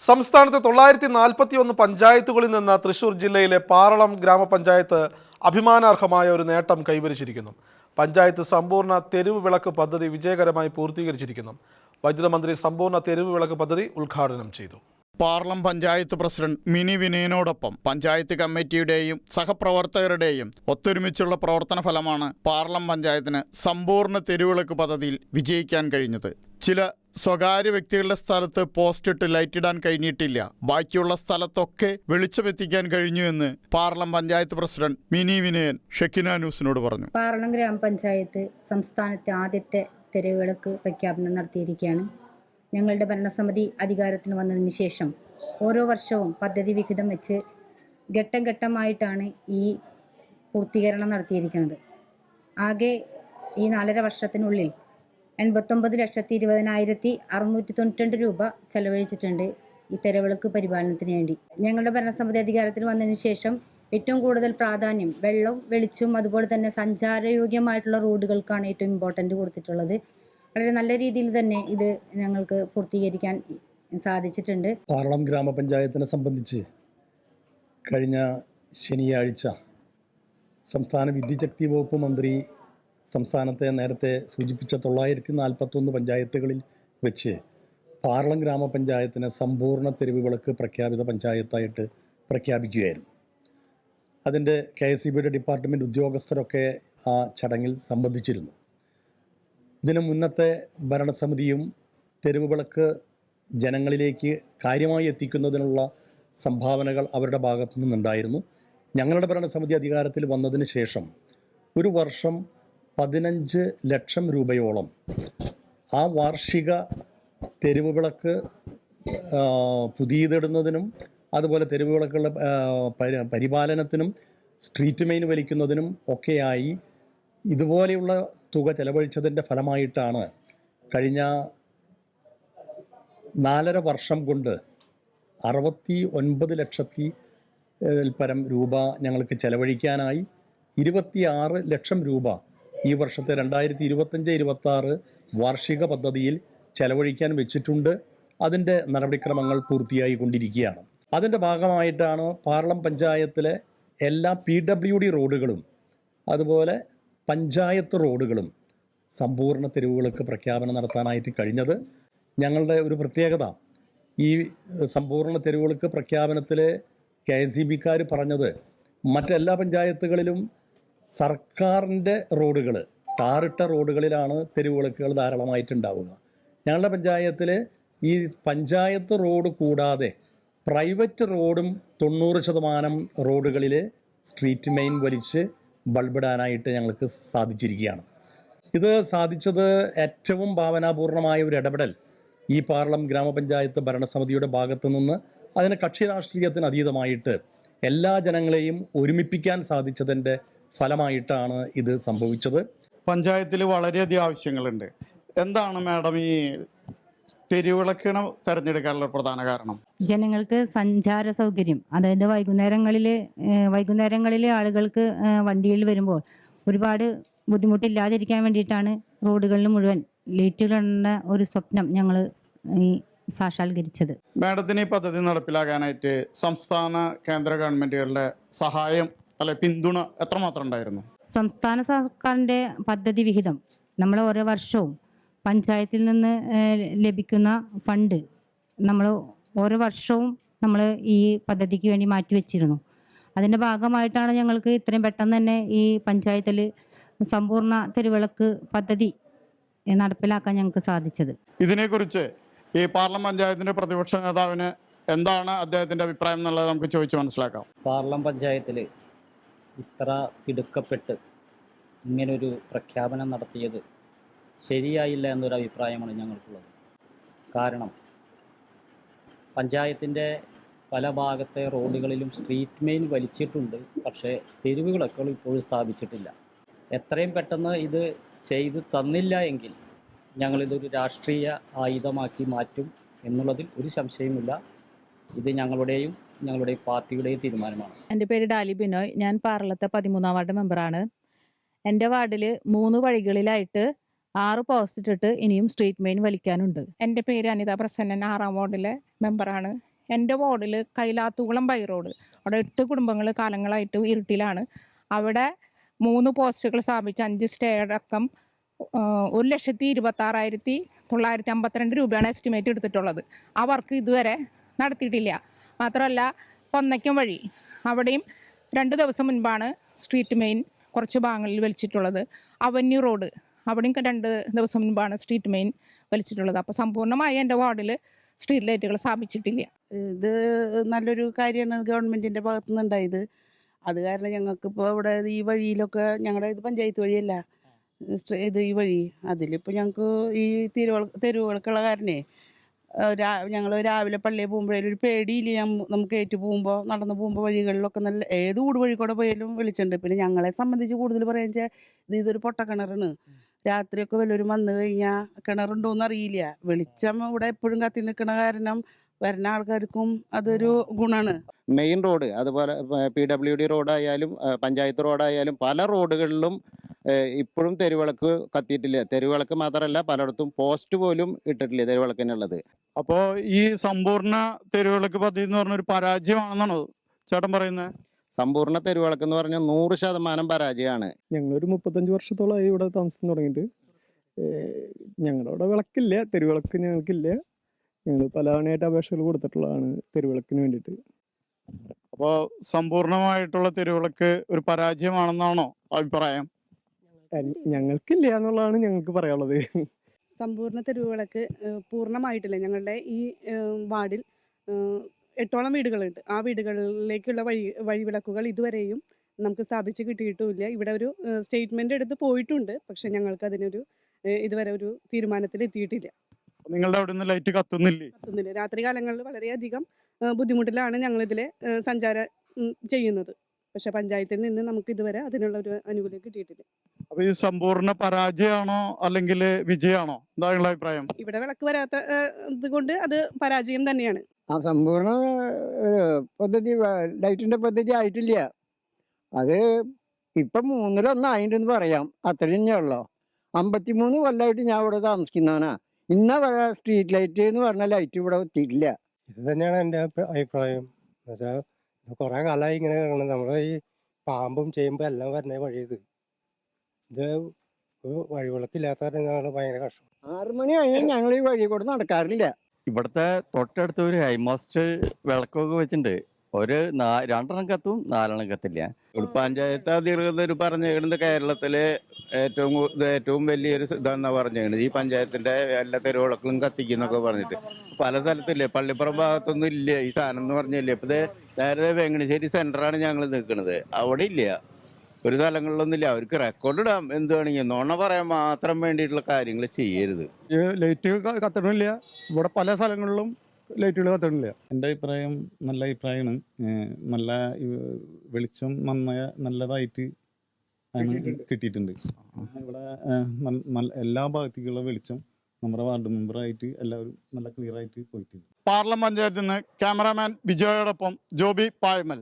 സംസ്ഥാനത്തെ തൊള്ളായിരത്തി നാൽപ്പത്തി ഒന്ന് പഞ്ചായത്തുകളിൽ നിന്ന് തൃശൂർ ജില്ലയിലെ പാറളം ഗ്രാമപഞ്ചായത്ത് അഭിമാനാർഹമായ ഒരു നേട്ടം കൈവരിച്ചിരിക്കുന്നു. പഞ്ചായത്ത് സമ്പൂർണ തെരുവ് വിളക്ക് പദ്ധതി വിജയകരമായി പൂർത്തീകരിച്ചിരിക്കുന്നു. വൈദ്യുത മന്ത്രി സമ്പൂർണ തെരുവ് വിളക്ക് പദ്ധതി ഉദ്ഘാടനം ചെയ്തു. പാർലം പഞ്ചായത്ത് പ്രസിഡന്റ് മിനി വിനയനോടൊപ്പം പഞ്ചായത്ത് കമ്മിറ്റിയുടെയും സഹപ്രവർത്തകരുടെയും ഒത്തൊരുമിച്ചുള്ള പ്രവർത്തന ഫലമാണ് പാർലം പഞ്ചായത്തിന് സമ്പൂർണ തെരുവിളക്ക് പദ്ധതിയിൽ വിജയിക്കാൻ കഴിഞ്ഞത്. ചില സ്വകാര്യ വ്യക്തികളുടെ സ്ഥലത്ത് പോസ്റ്റ് ഇട്ട് ലൈറ്റ് കഴിഞ്ഞിട്ടില്ല. ബാക്കിയുള്ള സ്ഥലത്തൊക്കെ വെളിച്ചമെത്തിക്കാൻ കഴിഞ്ഞു എന്ന് പാർലം പഞ്ചായത്ത് പ്രസിഡന്റ് മിനി വിനയൻ ഷെക്കിന ന്യൂസിനോട് പറഞ്ഞു. പാർലം ഗ്രാമപഞ്ചായത്ത് സംസ്ഥാനത്തെ ആദ്യത്തെ തെരുവിളക്ക് പ്രഖ്യാപനം നടത്തിയിരിക്കുകയാണ്. ഞങ്ങളുടെ ഭരണസമിതി അധികാരത്തിന് വന്നതിന് ശേഷം ഓരോ വർഷവും പദ്ധതി വിഹിതം വെച്ച് ഘട്ടം ഘട്ടമായിട്ടാണ് ഈ പൂർത്തീകരണം നടത്തിയിരിക്കുന്നത്. ആകെ ഈ നാലര വർഷത്തിനുള്ളിൽ എൺപത്തൊമ്പത് ലക്ഷത്തി ഇരുപതിനായിരത്തി അറുന്നൂറ്റി തൊണ്ണൂറ്റി രൂപ ചെലവഴിച്ചിട്ടുണ്ട് ഈ തെരവിളക്ക് പരിപാലനത്തിന് വേണ്ടി. ഞങ്ങളുടെ ഭരണസമിതി അധികാരത്തിൽ വന്നതിന് ശേഷം ഏറ്റവും കൂടുതൽ പ്രാധാന്യം വെള്ളവും വെളിച്ചവും അതുപോലെ തന്നെ സഞ്ചാരയോഗ്യമായിട്ടുള്ള റോഡുകൾക്കാണ് ഏറ്റവും ഇമ്പോർട്ടന്റ് കൊടുത്തിട്ടുള്ളത്. വളരെ നല്ല രീതിയിൽ തന്നെ ഇത് ഞങ്ങൾക്ക് പൂർത്തീകരിക്കാൻ സാധിച്ചിട്ടുണ്ട്. പാർളം ഗ്രാമപഞ്ചായത്തിനെ സംബന്ധിച്ച് കഴിഞ്ഞ ശനിയാഴ്ച സംസ്ഥാന വിദ്യുച്ഛക്തി വകുപ്പ് മന്ത്രി സംസ്ഥാനത്തെ നേരത്തെ സൂചിപ്പിച്ച തൊള്ളായിരത്തി നാൽപ്പത്തൊന്ന് പഞ്ചായത്തുകളിൽ വെച്ച് പാർളം ഗ്രാമപഞ്ചായത്തിനെ സമ്പൂർണ തെരുവ് വിളക്ക് പ്രഖ്യാപിത പഞ്ചായത്തായിട്ട് പ്രഖ്യാപിക്കുകയായിരുന്നു. അതിന്റെ കെ എസ് സി ബിയുടെ ഡിപ്പാർട്ട്മെന്റ് ഉദ്യോഗസ്ഥരൊക്കെ ആ ചടങ്ങിൽ സംബന്ധിച്ചിരുന്നു. ഇതിനു മുന്നത്തെ ഭരണസമിതിയും തെരുവുവിളക്ക് ജനങ്ങളിലേക്ക് കാര്യമായി എത്തിക്കുന്നതിനുള്ള സംഭാവനകൾ അവരുടെ ഭാഗത്തു നിന്നുണ്ടായിരുന്നു. ഞങ്ങളുടെ ഭരണസമിതി അധികാരത്തിൽ വന്നതിന് ശേഷം ഒരു വർഷം പതിനഞ്ച് ലക്ഷം രൂപയോളം ആ വാർഷിക തെരുവ് വിളക്ക് ആ, പുതിയതിടുന്നതിനും അതുപോലെ തെരുവ് വിളക്കുകളുടെ പരിപാലനത്തിനും സ്ട്രീറ്റ് മെയിൻ വലിക്കുന്നതിനും ഒക്കെയായി ഇതുപോലെയുള്ള തുക ചെലവഴിച്ചതിന്റെ ഫലമായിട്ടാണ് കഴിഞ്ഞ നാലര വർഷം കൊണ്ട് അറുപത്തി ഒൻപത് ലക്ഷത്തി പരം രൂപ ഞങ്ങൾക്ക് ചെലവഴിക്കാനായി ഇരുപത്തിയാറ് ലക്ഷം രൂപ ഈ വർഷത്തെ രണ്ടായിരത്തി ഇരുപത്തഞ്ച് ഇരുപത്തി ആറ് വാർഷിക പദ്ധതിയിൽ ചെലവഴിക്കാൻ വെച്ചിട്ടുണ്ട്. അതിന്റെ നടപടിക്രമങ്ങൾ പൂർത്തിയായി കൊണ്ടിരിക്കുകയാണ് അതിന്റെ ഭാഗമായിട്ടാണ് പാർലം പഞ്ചായത്തിലെ എല്ലാ പി ഡബ്ല്യു ഡി റോഡുകളും അതുപോലെ പഞ്ചായത്ത് റോഡുകളും സമ്പൂർണ തെരുവുകൾക്ക് പ്രഖ്യാപനം നടത്താനായിട്ട് കഴിഞ്ഞത്. ഞങ്ങളുടെ ഒരു പ്രത്യേകത ഈ സമ്പൂർണ തെരുവുകൾക്ക് പ്രഖ്യാപനത്തിൽ കെ എസ് ഇ ബിക്കാർ പറഞ്ഞത് മറ്റെല്ലാ പഞ്ചായത്തുകളിലും സർക്കാരിന്റെ റോഡുകൾ ടാറിട്ട റോഡുകളിലാണ് തെരുവുവിളക്കുകൾ ധാരാളമായിട്ടുണ്ടാവുക. ഞങ്ങളുടെ പഞ്ചായത്തിൽ ഈ പഞ്ചായത്ത് റോഡ് കൂടാതെ പ്രൈവറ്റ് റോഡും തൊണ്ണൂറ് ശതമാനം റോഡുകളിൽ സ്ട്രീറ്റ് മെയിൻ വലിച്ച് ബൾബിടാനായിട്ട് ഞങ്ങൾക്ക് സാധിച്ചിരിക്കുകയാണ്. ഇത് സാധിച്ചത് ഏറ്റവും ഭാവനാപൂർണമായ ഒരു ഇടപെടൽ ഈ പാർലം ഗ്രാമപഞ്ചായത്ത് ഭരണസമിതിയുടെ ഭാഗത്തു നിന്ന് അതിന് കക്ഷി രാഷ്ട്രീയത്തിന് അതീതമായിട്ട് എല്ലാ ജനങ്ങളെയും ഒരുമിപ്പിക്കാൻ സാധിച്ചതിന്റെ ഫലമായിട്ടാണ് ഇത് സംഭവിച്ചത്. പഞ്ചായത്തിൽ വളരെയധികം ആവശ്യങ്ങളുണ്ട്. എന്താണ് മാഡം ഈ തെരുവിളക്കിന് തെരഞ്ഞെടുക്കാനുള്ള പ്രധാന കാരണം. ജനങ്ങൾക്ക് സഞ്ചാര സൗകര്യം അതായത് വൈകുന്നേരങ്ങളിൽ വൈകുന്നേരങ്ങളിൽ ആളുകൾക്ക് വണ്ടിയിൽ വരുമ്പോൾ ഒരുപാട് ബുദ്ധിമുട്ടില്ലാതിരിക്കാൻ വേണ്ടിയിട്ടാണ് റോഡുകളിൽ മുഴുവൻ ലൈറ്റുകൾ ഒരു സ്വപ്നം ഞങ്ങൾ ഈ സാക്ഷാത്കരിച്ചത്. മാഡത്തിന് ഈ പദ്ധതി നടപ്പിലാക്കാനായിട്ട് സംസ്ഥാന കേന്ദ്ര ഗവൺമെന്റുകളുടെ സഹായം അല്ലെ പിന്തുണ എത്രമാത്രം ഉണ്ടായിരുന്നു? സംസ്ഥാന സർക്കാരിന്റെ പദ്ധതി വിഹിതം നമ്മൾ ഓരോ വർഷവും പഞ്ചായത്തിൽ നിന്ന് ലഭിക്കുന്ന ഫണ്ട് നമ്മൾ ഓരോ വർഷവും നമ്മൾ ഈ പദ്ധതിക്ക് വേണ്ടി മാറ്റിവെച്ചിരുന്നു അതിന്റെ ഭാഗമായിട്ടാണ് ഞങ്ങൾക്ക് ഇത്രയും പെട്ടെന്ന് തന്നെ ഈ പഞ്ചായത്തിൽ സമ്പൂർണ തെരുവിളക്ക് പദ്ധതി നടപ്പിലാക്കാൻ ഞങ്ങൾക്ക് സാധിച്ചത്. ഇതിനെക്കുറിച്ച് ഈ പാർലം പഞ്ചായത്തിന്റെ പ്രതിപക്ഷ നേതാവിന് എന്താണ് അദ്ദേഹത്തിന്റെ അഭിപ്രായം എന്നുള്ളത് നമുക്ക് ചോദിച്ച് മനസ്സിലാക്കാം. പാർലം പഞ്ചായത്തിൽ ഇത്ര തിടുക്കപ്പെട്ട് ഇങ്ങനൊരു പ്രഖ്യാപനം നടത്തിയത് ശരിയായില്ല എന്നൊരു അഭിപ്രായമാണ് ഞങ്ങൾക്കുള്ളത്. കാരണം പഞ്ചായത്തിന്റെ പല ഭാഗത്തെ റോഡുകളിലും സ്ട്രീറ്റ് മെയിൻ വലിച്ചിട്ടുണ്ട്. പക്ഷേ തെരുവുകളൊക്കെ ഇപ്പോഴും സ്ഥാപിച്ചിട്ടില്ല. എത്രയും പെട്ടെന്ന് ഇത് ചെയ്ത് തന്നില്ല എങ്കിൽ ഞങ്ങളിതൊരു രാഷ്ട്രീയ ആയുധമാക്കി മാറ്റും എന്നുള്ളതിൽ ഒരു സംശയമില്ല ഇത് ഞങ്ങളുടെയും ഞങ്ങളുടെ പാർട്ടിയുടെയും തീരുമാനമാണ്. എന്റെ പേര് ഡാലി ബിനോയ്. ഞാൻ പാർലത്തെ പതിമൂന്നാം വാർഡ് മെമ്പറാണ്. എന്റെ വാർഡിൽ മൂന്ന് വഴികളിലായിട്ട് ആറ് പോസ്റ്റ് ഇട്ടിട്ട് ഇനിയും സ്ട്രീറ്റ് മെയിൻ വലിക്കാനുണ്ട്. എന്റെ പേര് അനിത പ്രസന്നൻ ആറാം വാർഡിലെ മെമ്പറാണ് എന്റെ വാർഡിൽ കൈലാത്തുകുളം ബൈ റോഡ് അവിടെ എട്ട് കുടുംബങ്ങൾ കാലങ്ങളായിട്ട് ഇരുട്ടിലാണ്. അവിടെ മൂന്ന് പോസ്റ്റുകൾ സ്ഥാപിച്ച് അഞ്ച് സ്റ്റേ അടക്കം ഒരു ലക്ഷത്തി ഇരുപത്താറായിരത്തി തൊള്ളായിരത്തി അമ്പത്തിരണ്ട് രൂപയാണ് എസ്റ്റിമേറ്റ് എടുത്തിട്ടുള്ളത്. ആ വർക്ക് ഇതുവരെ നടത്തിയിട്ടില്ല. മാത്രമല്ല പൊന്നയ്ക്കും വഴി അവിടെയും രണ്ട് ദിവസം മുൻപാണ് സ്ട്രീറ്റ് മെയിൻ കുറച്ച് ഭാഗങ്ങളിൽ വലിച്ചിട്ടുള്ളത്. അവന്യൂ റോഡ് അവിടെയും രണ്ട് ദിവസം മുൻപാണ് സ്ട്രീറ്റ് മെയിൻ വലിച്ചിട്ടുള്ളത്. അപ്പോൾ സമ്പൂർണമായി എന്റെ വാർഡിൽ സ്ട്രീറ്റ് ലൈറ്റുകൾ സ്ഥാപിച്ചിട്ടില്ല. ഇത് നല്ലൊരു കാര്യമാണ് ഗവൺമെന്റിന്റെ ഭാഗത്തു നിന്നുണ്ടായത് അത് കാരണം ഞങ്ങൾക്കിപ്പോൾ ഇവിടെ ഈ വഴിയിലൊക്കെ ഞങ്ങളുടെ ഇത് പഞ്ചായത്ത് വഴിയല്ല ഇത് ഈ വഴി. അതിലിപ്പോൾ ഞങ്ങൾക്ക് ഈ തെരുവ തെരുവുകൾക്കുള്ള കാരണേ ഞങ്ങൾ രാവിലെ പള്ളിയിൽ പോകുമ്പോഴേലും ഒരു പേടിയില്ല. നമുക്ക് ഏറ്റു പോകുമ്പോൾ നടന്നു പോകുമ്പോൾ വഴികളിലൊക്കെ നല്ല ഏത് ഊട് വഴി കൂടെ പോയാലും വിളിച്ചിട്ടുണ്ട്. പിന്നെ ഞങ്ങളെ സംബന്ധിച്ച് കൂടുതൽ പറയുക ഇത് ഇതൊരു പൊട്ടക്കിണറാണ്. രാത്രിയൊക്കെ വല്ലവരും വന്നു കഴിഞ്ഞാൽ കിണറുണ്ടോയെന്ന് അറിയില്ല വെളിച്ചം ഇവിടെ എപ്പോഴും കത്തി നിൽക്കണ കാരണം വരുന്ന ആൾക്കാർക്കും അതൊരു ഗുണാണ്. മെയിൻ റോഡ് അതുപോലെ പി ഡബ്ല്യു ഡി റോഡായാലും പഞ്ചായത്ത് റോഡായാലും പല റോഡുകളിലും ഇപ്പോഴും തെരുവിളക്ക് കത്തിയിട്ടില്ല. തെരുവിളക്ക് മാത്രമല്ല പലയിടത്തും പോസ്റ്റ് പോലും ഇട്ടിട്ടില്ല തെരുവിളക്കിനുള്ളത്. അപ്പോൾ ഈ സമ്പൂർണ തെരുവിളക്ക് പദ്ധതി എന്ന് പറഞ്ഞൊരു പരാജയമാണെന്നാണോ ചേട്ടൻ പറയുന്നത് സമ്പൂർണ തെരുവിളക്ക് എന്ന് പറഞ്ഞാൽ നൂറ് ശതമാനം പരാജയമാണ്. ഞങ്ങളൊരു മുപ്പത്തഞ്ച് വർഷത്തോളമായി ഇവിടെ താമസം തുടങ്ങിയിട്ട്. ഞങ്ങളവിടെ ഞങ്ങളുടെ അവിടെ വിളക്കില്ല തെരുവിളക്ക് ഞങ്ങൾക്കില്ല. ഞങ്ങൾ പല തവണയായിട്ട് അപേക്ഷകൾ കൊടുത്തിട്ടുള്ളതാണ് തെരുവിളക്കിന് വേണ്ടിയിട്ട്. അപ്പോൾ സമ്പൂർണമായിട്ടുള്ള തെരുവിളക്ക് ഒരു പരാജയമാണെന്നാണോ അഭിപ്രായം? ഞങ്ങൾക്കില്ല എന്നുള്ളതാണ് ഞങ്ങൾക്ക് പറയാനുള്ളത്. സമ്പൂർണ തെരുവുകളൊക്കെ പൂർണമായിട്ടില്ല. ഞങ്ങളുടെ ഈ വാർഡിൽ എട്ടോളം വീടുകളുണ്ട്. ആ വീടുകളിലേക്കുള്ള വഴി വഴിവിളക്കുകൾ ഇതുവരെയും നമുക്ക് സ്ഥാപിച്ച് കിട്ടിയിട്ടുമില്ല. ഇവിടെ ഒരു സ്റ്റേറ്റ്മെന്റ് എടുത്ത് പോയിട്ടുണ്ട്. പക്ഷെ ഞങ്ങൾക്ക് അതിനൊരു ഇതുവരെ ഒരു തീരുമാനത്തിൽ എത്തിയിട്ടില്ല. നിങ്ങളുടെ അവിടെ നിന്ന് ലൈറ്റ് കത്തുന്നില്ലേ? കത്തുന്നില്ല. രാത്രി കാലങ്ങളിൽ വളരെയധികം ബുദ്ധിമുട്ടിലാണ് ഞങ്ങൾ സഞ്ചാരം സഞ്ചാര ചെയ്യുന്നത്. പക്ഷെ പഞ്ചായത്തിൽ നിന്ന് നമുക്ക് ഇതുവരെ അതിനുള്ള ഒരു അനുകൂല്യം കിട്ടിയിട്ടില്ല. അപ്പൊ ഈ സമ്പൂർണ പരാജയമാണോ അല്ലെങ്കിൽ വിജയമാണോ? എന്താ നിങ്ങളുടെ അഭിപ്രായം? ഇവിടെ വിളക്ക് വരാത്ത ഇതുകൊണ്ട് അത് പരാജയം തന്നെയാണ്. ആ സമ്പൂർണ ഒരു പദ്ധതി ലൈറ്റിന്റെ ലൈറ്റിന്റെ പദ്ധതി ആയിട്ടില്ല. അത് ഇപ്പം മൂന്നിലൊന്നായിട്ടെന്ന് പറയാം. അത്രയും ഉള്ളു? അമ്പത്തിമൂന്ന് കൊല്ലമായിട്ട് ഞാൻ ഇവിടെ താമസിക്കുന്നവനാ. ഇന്ന വരെ സ്ട്രീറ്റ് ലൈറ്റ് എന്ന് പറഞ്ഞ ലൈറ്റ് ഇവിടെ എത്തിയിട്ടില്ല. ഇത് തന്നെയാണ് എന്റെ അഭിപ്രായം. എന്നുവെച്ചാൽ കുറേ കാലമായി ഇങ്ങനെ കിടക്കണം. നമ്മൾ ഈ പാമ്പും ചെയ്യുമ്പോൾ എല്ലാം വരുന്ന വഴി ഇത് ഇത് ഞങ്ങൾ ഭയങ്കര കഷ്ടം. ആറ് മണി കഴിഞ്ഞാൽ ഞങ്ങൾ ഈ വഴി കൂടെ നടക്കാറില്ല. ഇവിടുത്തെ തൊട്ടടുത്ത് ഒരു ഹൈമാസ്റ്റ് വിളക്കൊക്കെ വെച്ചിട്ടുണ്ട്. ഒരു നാ രണ്ടെണ്ണം കത്തും നാലെണ്ണം കത്തില്ല. പഞ്ചായത്ത് അധികൃതർ പറഞ്ഞേക്കുന്നത് കേരളത്തിലെ ഏറ്റവും ഏറ്റവും വലിയൊരു ഇതാണെന്നാ പറഞ്ഞേക്കുന്നത് ഈ പഞ്ചായത്തിന്റെ എല്ലാ തെരുവിളക്കും കത്തിക്കുന്നൊക്കെ പറഞ്ഞിട്ട്. പല സ്ഥലത്തില്ലേ പള്ളിപ്പുറം ഭാഗത്തൊന്നും ഇല്ല. ഈ സാധനം എന്ന് പറഞ്ഞില്ലേ ഇപ്പൊ നേരത്തെ നേരെ വെങ്ങണശ്ശേരി സെന്ററാണ് ഞങ്ങൾ നിൽക്കുന്നത് അവിടെ ഇല്ല. ഒരു സ്ഥലങ്ങളിലൊന്നും ഇല്ല അവർക്ക് റെക്കോർഡ് ഇടാം എന്ത് വേണമെങ്കിൽ നുണ പറയാൻ മാത്രം വേണ്ടിയിട്ടുള്ള കാര്യങ്ങൾ ചെയ്യരുത്. ലൈറ്റ് കത്തണില്ല. ഇവിടെ പല സ്ഥലങ്ങളിലും ലൈറ്റുകൾ കത്തണില്ല. എന്റെ അഭിപ്രായം നല്ല അഭിപ്രായമാണ്. നല്ല വെളിച്ചം നന്നായ നല്ലതായിട്ട് ആണ് കിട്ടിയിട്ടുണ്ട്. ഇവിടെ എല്ലാ ഭാഗത്തേക്കുള്ള വെളിച്ചം നമ്മുടെ വാർഡ് മെമ്പറായിട്ട് എല്ലാവരും നല്ല ക്ലിയർ ആയിട്ട് പോയിട്ടുണ്ട്. പാർലം പഞ്ചായത്തിൽ നിന്ന് ക്യാമറാമാൻ ബിജോയോടൊപ്പം ജോബി പായ്മൽ.